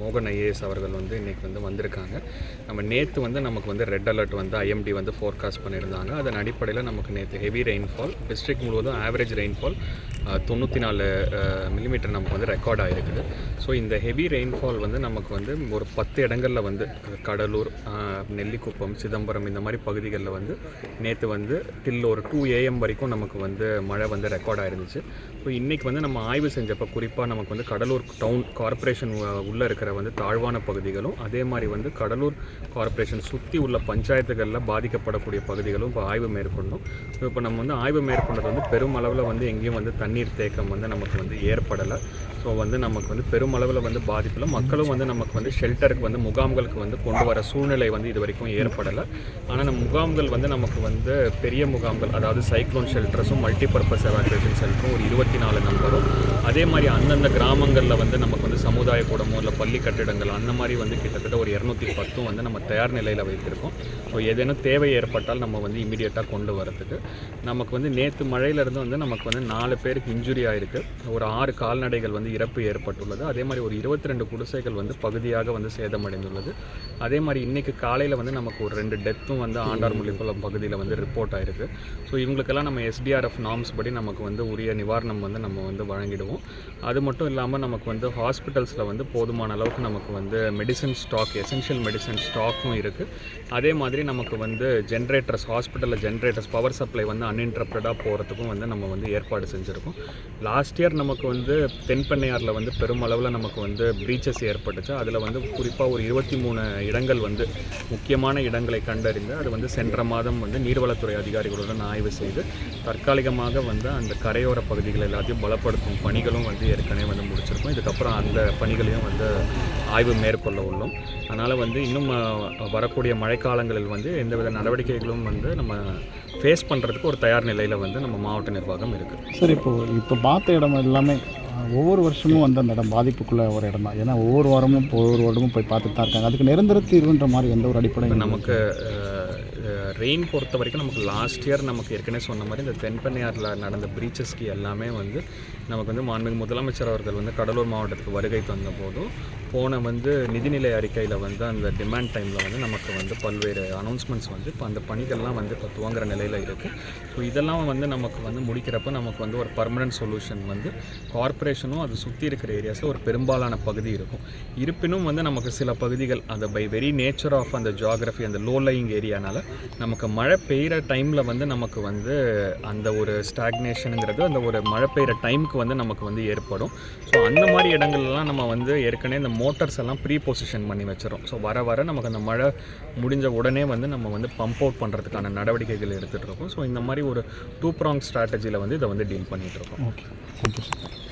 மோகன் ஐஏஎஸ் அவர்கள் வந்து இன்றைக்கி வந்து வந்திருக்காங்க. நம்ம நேற்று வந்து நமக்கு வந்து ரெட் அலர்ட் வந்து ஐஎம்டி வந்து ஃபோர்காஸ்ட் பண்ணியிருந்தாங்க. அதன் அடிப்படையில் நமக்கு நேற்று ஹெவி ரெயின்ஃபால் டிஸ்ட்ரிக்ட் முழுவதும் ஆவரேஜ் ரெயின்ஃபால் தொண்ணூற்றி நாலு மில்லிமீட்டர் நமக்கு வந்து ரெக்கார்ட் ஆகிருக்குது ஸோ இந்த ஹெவி ரெயின்ஃபால் வந்து நமக்கு வந்து ஒரு பத்து இடங்களில் வந்து கடலூர் நெல்லிக்குப்பம் சிதம்பரம் இந்த மாதிரி பகுதிகளில் வந்து நேற்று வந்து டில் ஒரு டூ ஏஎம் வரைக்கும் நமக்கு வந்து மழை வந்து ரெக்கார்ட் ஆயிருந்துச்சு. ஸோ இன்றைக்கி வந்து நம்ம ஆய்வு செஞ்சப்போ குறிப்பாக நமக்கு வந்து கடலூர் டவுன் கார்ப்பரேஷன் உள்ளே இருக்கிற வந்து தாழ்வான பகுதிகளும் அதே மாதிரி வந்து கடலூர் கார்ப்பரேஷன் சுற்றி உள்ள பஞ்சாயத்துகளில் பாதிக்கப்படக்கூடிய பகுதிகளும் இப்போ ஆய்வு மேற்கொண்டோம். இப்போ நம்ம வந்து ஆய்வு மேற்கொண்டது வந்து பெருமளவில் வந்து எங்கேயும் வந்து தண்ணீர் தேக்கம் வந்து நமக்கு வந்து ஏற்படலை. ஸோ வந்து நமக்கு வந்து பெருமளவில் வந்து பாதிப்பில் மக்களும் வந்து நமக்கு வந்து ஷெல்டருக்கு வந்து முகாம்களுக்கு வந்து கொண்டு வர சூழ்நிலை வந்து இது வரைக்கும் ஏற்படலை. ஆனால் நம்ம முகாம்கள் வந்து நமக்கு வந்து பெரிய முகாம்கள் அதாவது சைக்ளோன் ஷெல்டர்ஸும் மல்டிபர்பஸ் எவாக்குவேஷன் ஷெல்டரும் ஒரு இருபத்தி நாலு நம்பரும் அதே மாதிரி அந்தந்த கிராமங்களில் வந்து நமக்கு வந்து சமுதாய கூடமோ இல்லை பள்ளி கட்டிடங்கள் அந்த மாதிரி வந்து கிட்டத்தட்ட ஒரு இரநூத்தி பத்தும் வந்து நம்ம தயார் நிலையில் வைத்திருக்கோம். ஸோ ஏதேனும் தேவை ஏற்பட்டால் நம்ம வந்து இமீடியட்டாக கொண்டு வரதுக்கு நமக்கு வந்து நேற்று மழையிலேருந்து வந்து நமக்கு வந்து நாலு பேருக்கு இன்ஜுரி ஆயிருக்கு. ஒரு ஆறு கால்நடைகள் வந்து இறப்பு ஏற்பட்டுள்ளது. அதே மாதிரி ஒரு இருபத்தி ரெண்டு குடிசைகள் வந்து பகுதியாக வந்து சேதமடைந்துள்ளது. அதே மாதிரி இன்னைக்கு காலையில் வந்து நமக்கு ஒரு ரெண்டு டெத்தும் வந்து ஆண்டார்முள்ளிக்குளம் பகுதியில் வந்து ரிப்போர்ட் ஆயிருக்கு. ஸோ இவங்களுக்கெல்லாம் நம்ம எஸ்டிஆர்எஃப் நார்ம்ஸ் படி நமக்கு வந்து உரிய நிவாரணம் வந்து நம்ம வந்து வழங்கிடுவோம். அது மட்டும் இல்லாமல் நமக்கு வந்து ஹாஸ்பிட்டல்ஸில் வந்து போதுமான அளவுக்கு நமக்கு வந்து மெடிசன் ஸ்டாக் எசென்ஷியல் மெடிசன் ஸ்டாக்கும் இருக்குது அதே மாதிரி நமக்கு வந்து ஜென்ரேட்டர்ஸ் ஹாஸ்பிட்டலில் ஜென்ரேட்டர்ஸ் பவர் சப்ளை வந்து அன்இன்டரப்டடாக போகிறதுக்கும் வந்து நம்ம வந்து ஏற்பாடு செஞ்சுருக்கோம். லாஸ்ட் இயர் நமக்கு வந்து தென்பண்ணையாரில் வந்து பெருமளவில் நமக்கு வந்து ப்ரீச்சஸ் ஏற்பட்டுச்சு. அதில் வந்து குறிப்பாக ஒரு இருபத்தி மூணு இடங்கள் வந்து முக்கியமான இடங்களை கண்டறிந்து அது வந்து சென்ற மாதம் வந்து நீர்வளத்துறை அதிகாரிகளுடன் ஆய்வு செய்து தற்காலிகமாக வந்து அந்த கரையோர பகுதிகள் எல்லாத்தையும் பலப்படுத்தும் பணிகளும் வந்து ஏற்கனவே வந்து முடிச்சிருக்கோம். இதுக்கப்புறம் அந்த பணிகளையும் வந்து ஆய்வு மேற்கொள்ள உள்ளோம். அதனால் வந்து இன்னும் வரக்கூடிய மழைக்காலங்களில் வந்து எந்தவித நடவடிக்கைகளும் வந்து நம்ம ஃபேஸ் பண்ணுறதுக்கு ஒரு தயார் நிலையில் வந்து நம்ம மாவட்ட நிர்வாகம் இருக்குது சார் இப்போது இப்போ பார்த்த இடம் எல்லாமே ஒவ்வொரு வருஷமும் வந்து அந்த இடம் பாதிப்புக்குள்ள ஒரு இடம் தான் ஏன்னா ஒவ்வொரு வாரமும் இப்போ ஒவ்வொரு வருடமும் போய் பார்த்துட்டு தான் இருக்காங்க. அதுக்கு நிரந்தர தீர்வுன்ற மாதிரி எந்த ஒரு அடிப்படையும் நமக்கு ரெயின் பொறுத்த வரைக்கும் நமக்கு லாஸ்ட் இயர் நமக்கு ஏற்கனவே சொன்ன மாதிரி இந்த தென்பண்ணையாறில் நடந்த பிரீச்சஸ்க்கு எல்லாமே வந்து நமக்கு வந்து மாண்புமிகு முதலமைச்சர் அவர்கள் வந்து கடலூர் மாவட்டத்துக்கு வருகை தந்த போதும் போன வந்து நிதிநிலை அறிக்கையில் வந்து அந்த டிமாண்ட் டைமில் வந்து நமக்கு வந்து பல்வேறு அனௌன்ஸ்மெண்ட்ஸ் வந்து இப்போ அந்த பணிகள்லாம் வந்து இப்போ துவங்குற நிலையில் இருக்குது ஸோ இதெல்லாம் வந்து நமக்கு வந்து முடிக்கிறப்ப நமக்கு வந்து ஒரு பர்மனன்ட் சொல்யூஷன் வந்து கார்ப்பரேஷனும் அது சுற்றி இருக்கிற ஏரியாஸில் ஒரு பெரும்பாலான பகுதி இருக்கும். இருப்பினும் வந்து நமக்கு சில பகுதிகள் அந்த பை வெரி நேச்சர் ஆஃப் அந்த ஜியாகிரஃபி அந்த லோ லையிங் ஏரியானால் நமக்கு மழை பெய்கிற டைமில் வந்து நமக்கு வந்து அந்த ஒரு ஸ்டாக்னேஷனுங்கிறது அந்த ஒரு மழை பெய்கிற டைமுக்கு வந்து நமக்கு வந்து ஏற்படும். ஸோ அந்த மாதிரி இடங்கள்லாம் நம்ம வந்து ஏற்கனவே இந்த மோட்டர்ஸ் எல்லாம் ப்ரீ பொசிஷன் பண்ணி வச்சிடும் ஸோ வர வர நமக்கு அந்த மழை முடிஞ்ச உடனே வந்து நம்ம வந்து பம்ப் அவுட் பண்ணுறதுக்கான நடவடிக்கைகள் எடுத்துகிட்டு இருக்கோம். ஸோ இந்த மாதிரி ஒரு டூ ப்ராங் ஸ்ட்ராட்டஜியில் வந்து இதை வந்து டீல் பண்ணிகிட்டு இருக்கோம். Okay thank you sir